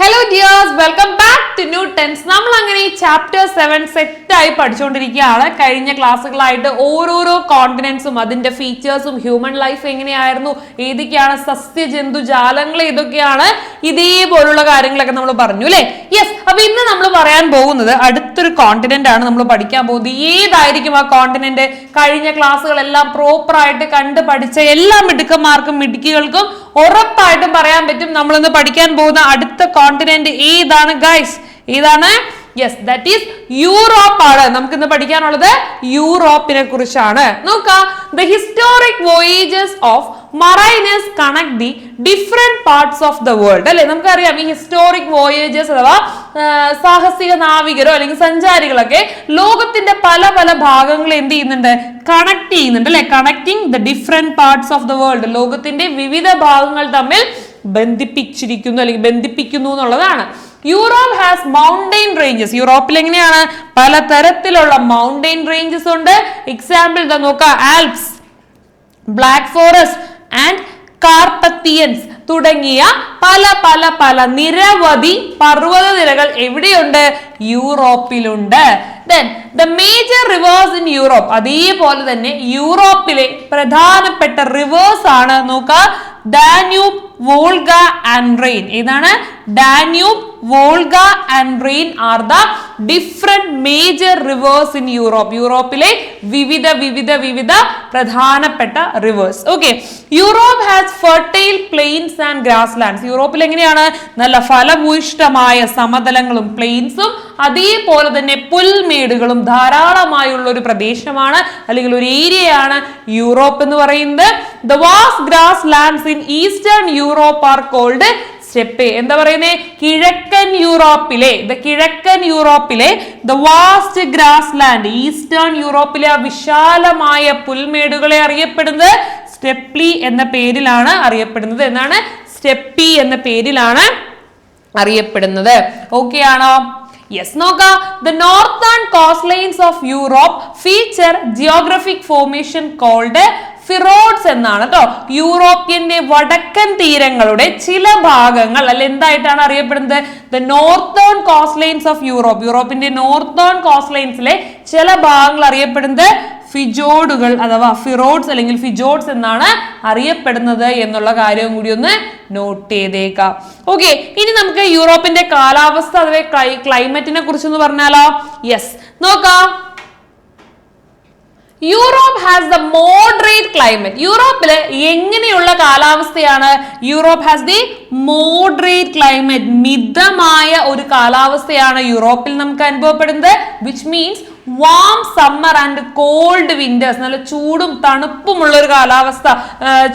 Hello dears welcome back to new tens നമ്മൾ അങ്ങനെ ഈ ചാപ്റ്റർ സെവൻ സെറ്റ് ആയി പഠിച്ചുകൊണ്ടിരിക്കുകയാണ് കഴിഞ്ഞ ക്ലാസ്സുകളായിട്ട് ഓരോരോ കോണ്ടിനൻസും അതിന്റെ ഫീച്ചേഴ്സും ഹ്യൂമൻ ലൈഫ് എങ്ങനെയായിരുന്നു ഏതൊക്കെയാണ് സസ്യജന്തു ജാലങ്ങൾ ഏതൊക്കെയാണ് ഇതേപോലുള്ള കാര്യങ്ങളൊക്കെ നമ്മൾ പറഞ്ഞു അല്ലേ? യെസ് അപ്പൊ ഇന്ന് നമ്മൾ പറയാൻ പോകുന്നത് അടുത്തൊരു കോണ്ടിനെന്റ് ആണ് നമ്മൾ പഠിക്കാൻ പോകുന്നത്. ഏതായിരിക്കും ആ കോണ്ടിനെന്റ് കഴിഞ്ഞ ക്ലാസ്സുകളെല്ലാം പ്രോപ്പറായിട്ട് കണ്ട് പഠിച്ച എല്ലാ മിടുക്കന്മാർക്കും മിടുക്കികൾക്കും ഉറപ്പായിട്ടും പറയാൻ പറ്റും നമ്മളിന്ന് പഠിക്കാൻ പോകുന്ന അടുത്ത കോണ്ടിനെന്റ് ഏതാണ് ഗൈസ് ഏതാണ്? യെസ് ദാറ്റ് ഈസ് യൂറോപ്പ് ആണ്. നമുക്ക് ഇന്ന് പഠിക്കാനുള്ളത് യൂറോപ്പിനെ കുറിച്ചാണ്. നോക്കാം the historic voyages of mariners connect the different parts of the world. അല്ലെ? നമുക്കറിയാം ഈ ഹിസ്റ്റോറിക് വോയേജസ് അഥവാ സാഹസിക നാവികരോ അല്ലെങ്കിൽ സഞ്ചാരികളൊക്കെ ലോകത്തിന്റെ പല പല ഭാഗങ്ങൾ എന്ത് ചെയ്യുന്നുണ്ട്? കണക്ട് ചെയ്യുന്നുണ്ട്. അല്ലെ? Connecting the different parts of the world. ലോകത്തിന്റെ വിവിധ ഭാഗങ്ങൾ തമ്മിൽ ബന്ധിപ്പിച്ചിരിക്കുന്നു അല്ലെങ്കിൽ ബന്ധിപ്പിക്കുന്നു എന്നുള്ളതാണ്. Europe has mountain ranges. യൂറോപ്പിൽ എങ്ങനെയാണ്? പല തരത്തിലുള്ള മൗണ്ടെയിൻ റേഞ്ചസ് ഉണ്ട്. എക്സാമ്പിൾ ഇതാ നോക്കാം. Alps Black Forest and Carpathians തുടങ്ങിയ പല പല പല നിരവധി പർവത നിരകൾ എവിടെയുണ്ട്? യൂറോപ്പിലുണ്ട്. Then the major rivers in Europe അതേപോലെ തന്നെ യൂറോപ്പിലെ പ്രധാനപ്പെട്ട റിവേഴ്സ് ആണ് നോക്കുക. Danube Volga and Rhine. ഏതാണ്? Danube Volga and Rhine are the different major rivers in Europe. യൂറോപ്പിലെ വിവിധ വിവിധ വിവിധ പ്രധാനപ്പെട്ട rivers. Okay. Europe has fertile plains and grasslands യൂറോപ്പിൽ എങ്ങനെയാണ്? നല്ല ഫലഭൂയിഷ്ടമായ സമതലങ്ങളും പ്ലെയിൻസും അതേപോലെ തന്നെ പുൽമേടുകളും ധാരാളമായുള്ള ഒരു പ്രദേശമാണ് അല്ലെങ്കിൽ ഒരു ഏരിയയാണ് യൂറോപ്പ് എന്ന് പറയുന്നത്. The vast grasslands in eastern Europe are called steppe. എന്താ പറയുന്നത് കിഴക്കൻ യൂറോപ്പിലെ ദ കിഴക്കൻ യൂറോപ്പിലെ the vast grassland eastern യൂറോപ്പിലെ ആ വിശാലമായ പുൽമേടുകളെ അറിയപ്പെടുന്നത് സ്റ്റെപ്ലി എന്ന പേരിലാണ് അറിയപ്പെടുന്നത്. എന്നാണ് സ്റ്റെപ്പി എന്ന പേരിലാണ് അറിയപ്പെടുന്നത്. ഓക്കെ ആണോ? യെസ് നോക്കാം. The northern coastlines of Europe feature geographic formation called fjords എന്നാണ് കേട്ടോ യൂറോപ്യന്റെ വടക്കൻ തീരങ്ങളുടെ ചില ഭാഗങ്ങൾ അല്ല എന്തായിട്ടാണ് അറിയപ്പെടുന്നത്? The northern coastlines of Europe യൂറോപ്പിന്റെ നോർത്തേൺ കോസ്റ്റ് ലൈൻസിലെ ചില ഭാഗങ്ങൾ അറിയപ്പെടുന്നത് ഫിജോഡുകൾ അഥവാ ഫിറോഡ്സ് അല്ലെങ്കിൽ ഫിജോഡ്സ് എന്നാണ് അറിയപ്പെടുന്നത് എന്നുള്ള കാര്യവും കൂടി ഒന്ന് നോട്ട് ചെയ്തേക്കാം. ഓക്കെ ഇനി നമുക്ക് യൂറോപ്പിന്റെ കാലാവസ്ഥ അഥവാ ക്ലൈമറ്റിനെ കുറിച്ചൊന്ന് പറഞ്ഞാലോ? യെസ് നോക്കാം. Europe has the moderate climate യൂറോപ്പിൽ എങ്ങനെയുള്ള കാലാവസ്ഥയാണ് Europe has the moderate climate മിതമായ ഒരു കാലാവസ്ഥയാണ് യൂറോപ്പിൽ നമുക്ക് അനുഭവപ്പെടുന്നത് which means warm summer and cold winters നല്ല ചൂടും തണുപ്പുമുള്ള ഒരു കാലാവസ്ഥ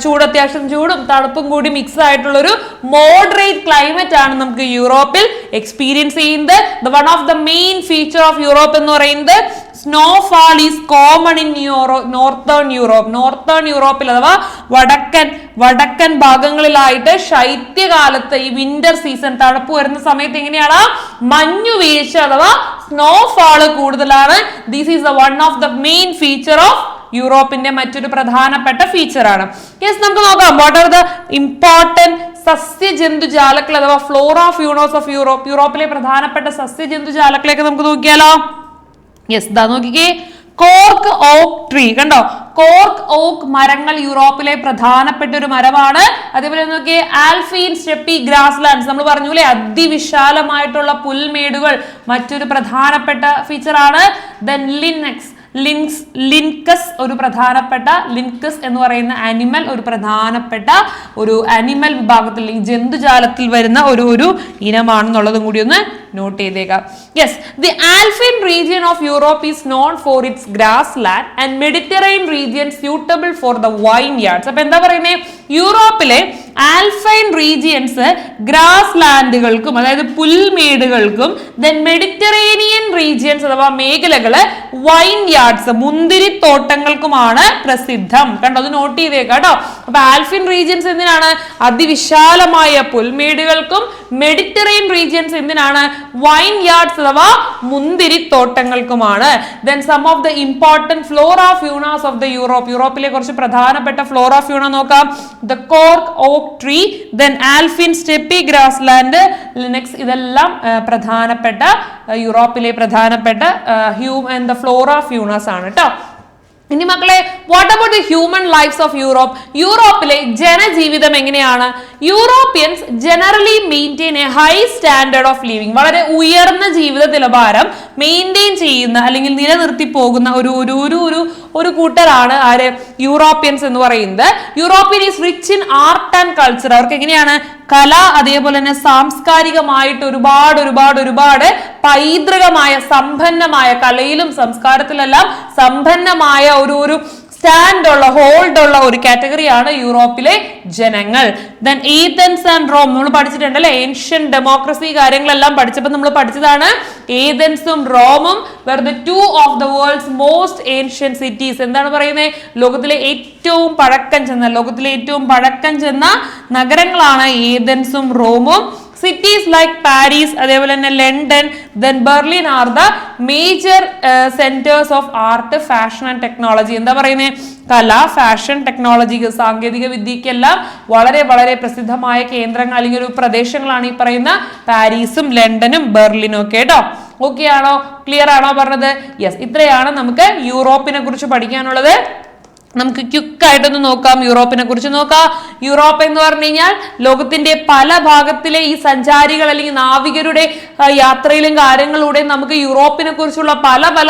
ചൂട് അത്യാവശ്യം ചൂടും തണുപ്പും കൂടി മിക്സ് ആയിട്ടുള്ള ഒരു മോഡറേറ്റ് ക്ലൈമറ്റ് ആണ് നമുക്ക് യൂറോപ്പിൽ എക്സ്പീരിയൻസ് ചെയ്യുന്നത്. The one of the main feature of Europe എന്ന് പറയുന്നത് snowfall is common in euro northern Europe northern യൂറോപ്പിൽ അഥവാ വടക്കൻ വടക്കൻ ഭാഗങ്ങളിലായിട്ട് ശൈത്യകാലത്ത് ഈ വിന്റർ സീസൺ തണുപ്പ് വരുന്ന സമയത്ത് എങ്ങനെയാണ്? മഞ്ഞു വീഴ്ച അഥവാ സ്നോഫാൾ കൂടുതലാണ്. This is the one of the main feature of യൂറോപ്പിന്റെ മറ്റൊരു പ്രധാനപ്പെട്ട ഫീച്ചർ ആണ്. യെസ് നമുക്ക് നോക്കാം. വാട്ട് ആർ ദ ഇമ്പോർട്ടന്റ് സസ്യജന്തുജാലക്കൾ അഥവാ ഫ്ലോറ ഫ്യൂണോസ് ഓഫ് യൂറോപ്പ് യൂറോപ്പിലെ പ്രധാനപ്പെട്ട സസ്യജന്തുജാലക്കളെയൊക്കെ നമുക്ക് നോക്കിയാലോ. യെസ് ദാ നോക്കിക്കേ. Cork oak tree. കണ്ടോ? കോർക്ക് ഓക്ക് മരങ്ങൾ യൂറോപ്പിലെ പ്രധാനപ്പെട്ട ഒരു മരമാണ്. അതേപോലെ നോക്കിയേ ആൽഫീൻ സ്റ്റെപ്പി ഗ്രാസ് ലാൻഡ്സ് നമ്മൾ പറഞ്ഞു അല്ലേ അതിവിശാലമായിട്ടുള്ള പുൽമേടുകൾ മറ്റൊരു പ്രധാനപ്പെട്ട ഫീച്ചറാണ് ദെൻ ലിനക്സ് ലിൻക്സ് ലിൻകസ് ഒരു പ്രധാനപ്പെട്ട ലിൻകസ് എന്ന് പറയുന്ന ആനിമൽ ഒരു പ്രധാനപ്പെട്ട ഒരു ആനിമൽ വിഭാഗത്തിൽ അല്ലെങ്കിൽ ജന്തുജാലത്തിൽ വരുന്ന ഒരു ഒരു ഇനമാണെന്നുള്ളതും കൂടി ഒന്ന് നോട്ട് ചെയ്തേക്കാം. Yes the alpine region of Europe is known for its grassland and Mediterranean region suitable for the vineyards അപ്പൊ എന്താ പറയുന്നത് യൂറോപ്പിലെ ആൽഫൈൻ റീജിയൻസ് ഗ്രാസ് ലാൻഡുകൾക്കും അതായത് പുൽമേടുകൾക്കും ദെൻ മെഡിറ്ററേനിയൻ റീജിയൻസ് അഥവാ മേഖലകൾ വൈൻ യാർഡ്സ് മുന്തിരിത്തോട്ടങ്ങൾക്കുമാണ് പ്രസിദ്ധം. കണ്ടോ? അത് നോട്ട് ചെയ്തേക്കാം കേട്ടോ. അപ്പൊ ആൽഫിൻ റീജിയൻസ് എന്തിനാണ്? അതിവിശാലമായ പുൽമേടുകൾക്കും മെഡിറ്ററേൻ റീജിയൻസ് എന്തിനാണ്? വൈൻ യാർഡ്സ് അഥവാ മുന്തിരിത്തോട്ടങ്ങൾക്കുമാണ് then some of the important flora faunas of the Europe യൂറോപ്പിലെ കുറച്ച് പ്രധാനപ്പെട്ട ഫ്ലോറ ഫ്യൂണ നോക്കാം. The cork oak tree then alpine steppe grassland lynx ഇതെല്ലാം പ്രധാനപ്പെട്ട യൂറോപ്പിലെ പ്രധാനപ്പെട്ട ഹ്യൂ എന്താ ഫ്ലോറ ഫ്യൂണസ് ആണ് കേട്ടോ ഇനി മക്കളെ what about the human lifes of Europe യൂറോപ്പിലെ ജനജീവിതം എങ്ങനെയാണ്? Europeans generally maintain a high standard of living വളരെ ഉയർന്ന ജീവിത നിലവാരം മെയിന്റെയിൻ ചെയ്യുന്ന അല്ലെങ്കിൽ നിലനിർത്തി പോകുന്ന ഒരു ഒരു ഒരു ഒരു ഒരു കൂട്ടരാണ് ആര്? യൂറോപ്യൻസ് എന്ന് പറയുന്നത്. European is rich in art and culture അവർക്ക് എങ്ങനെയാണ്? കല അതേപോലെ തന്നെ സാംസ്കാരികമായിട്ട് ഒരുപാട് ഒരുപാട് ഒരുപാട് പൈതൃകമായ സമ്പന്നമായ കലയിലും സംസ്കാരത്തിലെല്ലാം സമ്പന്നമായ ഒരു ഒരു സ്റ്റാൻഡ് ഉള്ള ഹോൾഡ് ഉള്ള ഒരു കാറ്റഗറിയാണ് യൂറോപ്പിലെ ജനങ്ങൾ. ദെൻ ഏതൻസ് ആൻഡ് റോം നമ്മൾ പഠിച്ചിട്ടുണ്ട് പഠിച്ചിട്ടുണ്ടല്ലേ? ഏൻഷ്യൻ ഡെമോക്രസി കാര്യങ്ങളെല്ലാം പഠിച്ചപ്പോൾ നമ്മൾ പഠിച്ചതാണ് ഏതൻസും റോമും were the two of the world's most ancient cities എന്താണ് പറയുന്നത് ലോകത്തിലെ ഏറ്റവും പഴക്കം ചെന്ന ലോകത്തിലെ ഏറ്റവും പഴക്കം ചെന്ന നഗരങ്ങളാണ് ഏതൻസും റോമും സിറ്റീസ് ലൈക്ക് പാരീസ് അതേപോലെ തന്നെ London then Berlin are the major centres of art fashion and technology എന്താ പറയുന്നത് കല ഫാഷൻ ടെക്നോളജി സാങ്കേതിക വിദ്യക്കെല്ലാം വളരെ വളരെ പ്രസിദ്ധമായ കേന്ദ്രങ്ങൾ അല്ലെങ്കിൽ ഒരു പ്രദേശങ്ങളാണ് ഈ പറയുന്ന പാരീസും ലണ്ടനും ബെർലിനും ഒക്കെ കേട്ടോ. ഓക്കെ ആണോ? ക്ലിയർ ആണോ പറഞ്ഞത്? യെസ് ഇത്രയാണ് നമുക്ക് യൂറോപ്പിനെ കുറിച്ച് പഠിക്കാനുള്ളത്. നമുക്ക് ക്യുക്കായിട്ടൊന്ന് നോക്കാം യൂറോപ്പിനെ കുറിച്ച് നോക്കാം. യൂറോപ്പ് എന്ന് പറഞ്ഞു കഴിഞ്ഞാൽ ലോകത്തിന്റെ പല ഭാഗത്തിലെ ഈ സഞ്ചാരികൾ അല്ലെങ്കിൽ നാവികരുടെ യാത്രയിലും കാര്യങ്ങളിലൂടെയും നമുക്ക് യൂറോപ്പിനെ കുറിച്ചുള്ള പല പല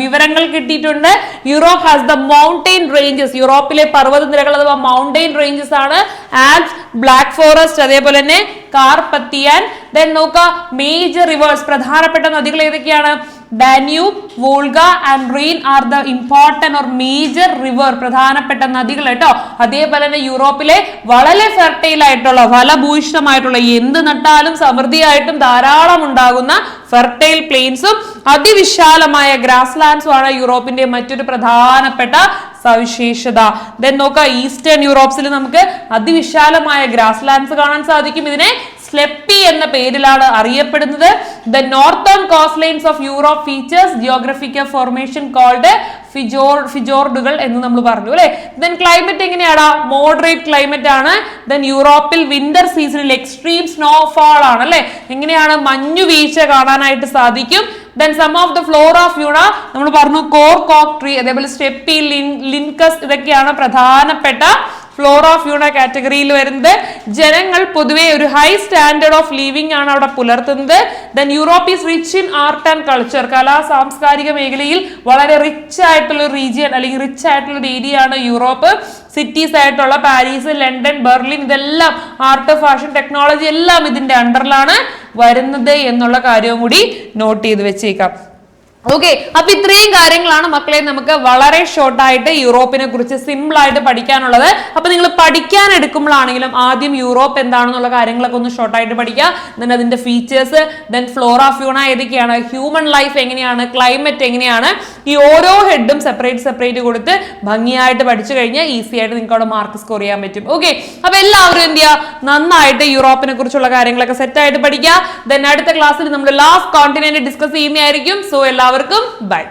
വിവരങ്ങൾ കിട്ടിയിട്ടുണ്ട്. Europe has the mountain ranges യൂറോപ്പിലെ പർവത നിരകൾ അഥവാ മൗണ്ടെയിൻ റേഞ്ചസ് ആണ്. ആൽപ്സ് ബ്ലാക്ക് ഫോറസ്റ്റ് അതേപോലെ തന്നെ കാർപത്തിയാൻ ദെൻ നോക്കാം മേജർ റിവേഴ്സ് പ്രധാനപ്പെട്ട നദികൾ ഏതൊക്കെയാണ്? Danube Volga and Rhine are the important or major river പ്രധാനപ്പെട്ട നദികൾ കേട്ടോ. അതേപോലെ തന്നെ യൂറോപ്പിലെ വളരെ ഫെർട്ടൈൽ ആയിട്ടുള്ള ഫലഭൂയിഷ്ടമായിട്ടുള്ള എന്ത് നട്ടാലും സമൃദ്ധിയായിട്ടും ധാരാളം ഉണ്ടാകുന്ന ഫെർട്ടൈൽ പ്ലെയിൻസും അതിവിശാലമായ ഗ്രാസ് ലാൻഡ്സും ആണ് യൂറോപ്പിന്റെ മറ്റൊരു പ്രധാനപ്പെട്ട സവിശേഷത. ദെൻ നോക്കാം ഈസ്റ്റേൺ യൂറോപ്സിൽ നമുക്ക് അതിവിശാലമായ ഗ്രാസ് ലാൻഡ്സ് കാണാൻ സാധിക്കും. ഇതിനെ സ്ലെപ്പി എന്ന പേരിലാണ് അറിയപ്പെടുന്നത്. The northern coastlines of Europe features geographical formation called fjord ഫിജോർഡുകൾ എന്ന് നമ്മൾ പറഞ്ഞു അല്ലെ? ദെൻ ക്ലൈമറ്റ് എങ്ങനെയാണ് മോഡറേറ്റ് ക്ലൈമറ്റ് ആണ്. ദെൻ യൂറോപ്പിൽ വിന്റർ സീസണിൽ എക്സ്ട്രീം സ്നോഫാൾ ആണ് അല്ലെ? എങ്ങനെയാണ് മഞ്ഞു വീഴ്ച കാണാനായിട്ട് സാധിക്കും? Then some of the flora fauna നമ്മൾ പറഞ്ഞു കോർ കോക്ക് ട്രീ അതേപോലെ സ്റ്റെപ്പി ലിൻകസ് ഇതൊക്കെയാണ് പ്രധാനപ്പെട്ട ഫ്ലോർ ഓഫ് യൂണ കാറ്റഗറിയിൽ വരുന്നത്. ജനങ്ങൾ പൊതുവെ ഒരു ഹൈ സ്റ്റാൻഡേർഡ് ഓഫ് ലിവിംഗ് ആണ് അവിടെ പുലർത്തുന്നത്. Then Europe is rich in art and culture കലാ സാംസ്കാരിക മേഖലയിൽ വളരെ റിച്ച് ആയിട്ടുള്ള ഒരു റീജിയൻ അല്ലെങ്കിൽ റിച്ച് ആയിട്ടുള്ള ഏരിയ ആണ് യൂറോപ്പ് സിറ്റീസ് ആയിട്ടുള്ള പാരീസ് ലണ്ടൻ ബെർലിൻ ഇതെല്ലാം ആർട്ട് ഫാഷൻ ടെക്നോളജി എല്ലാം ഇതിന്റെ അണ്ടറിലാണ് വരുന്നത് എന്നുള്ള കാര്യവും കൂടി നോട്ട് ചെയ്ത് വെച്ചേക്കാം. ഓക്കെ അപ്പൊ ഇത്രയും കാര്യങ്ങളാണ് മക്കളെ നമുക്ക് വളരെ ഷോർട്ടായിട്ട് യൂറോപ്പിനെ കുറിച്ച് സിമ്പിൾ ആയിട്ട് പഠിക്കാനുള്ളത്. അപ്പൊ നിങ്ങൾ പഠിക്കാൻ എടുക്കുമ്പോഴാണെങ്കിലും ആദ്യം യൂറോപ്പ് എന്താണെന്നുള്ള കാര്യങ്ങളൊക്കെ ഒന്ന് ഷോർട്ടായിട്ട് പഠിക്കുക. ദെൻ അതിന്റെ ഫീച്ചേഴ്സ് ദെൻ ഫ്ലോറ ഫ്യൂണ ഏതൊക്കെയാണ്? ഹ്യൂമൻ ലൈഫ് എങ്ങനെയാണ്? ക്ലൈമറ്റ് എങ്ങനെയാണ്? ഈ ഓരോ ഹെഡും സെപ്പറേറ്റ് സെപ്പറേറ്റ് കൊടുത്ത് ഭംഗിയായിട്ട് പഠിച്ചു കഴിഞ്ഞാൽ ഈസി ആയിട്ട് നിങ്ങൾക്ക് അവിടെ മാർക്ക് സ്കോർ ചെയ്യാൻ പറ്റും. ഓക്കെ അപ്പൊ എല്ലാവരും എന്ത് ചെയ്യുക? നന്നായിട്ട് യൂറോപ്പിനെ കുറിച്ചുള്ള കാര്യങ്ങളൊക്കെ സെറ്റ് ആയിട്ട് പഠിക്കുക. ദെൻ അടുത്ത ക്ലാസ്സിൽ നമ്മൾ ലാസ്റ്റ് കോണ്ടിനെന്റ് ഡിസ്കസ് ചെയ്യുന്നതായിരിക്കും. സോ എല്ലാവർക്കും ബൈ.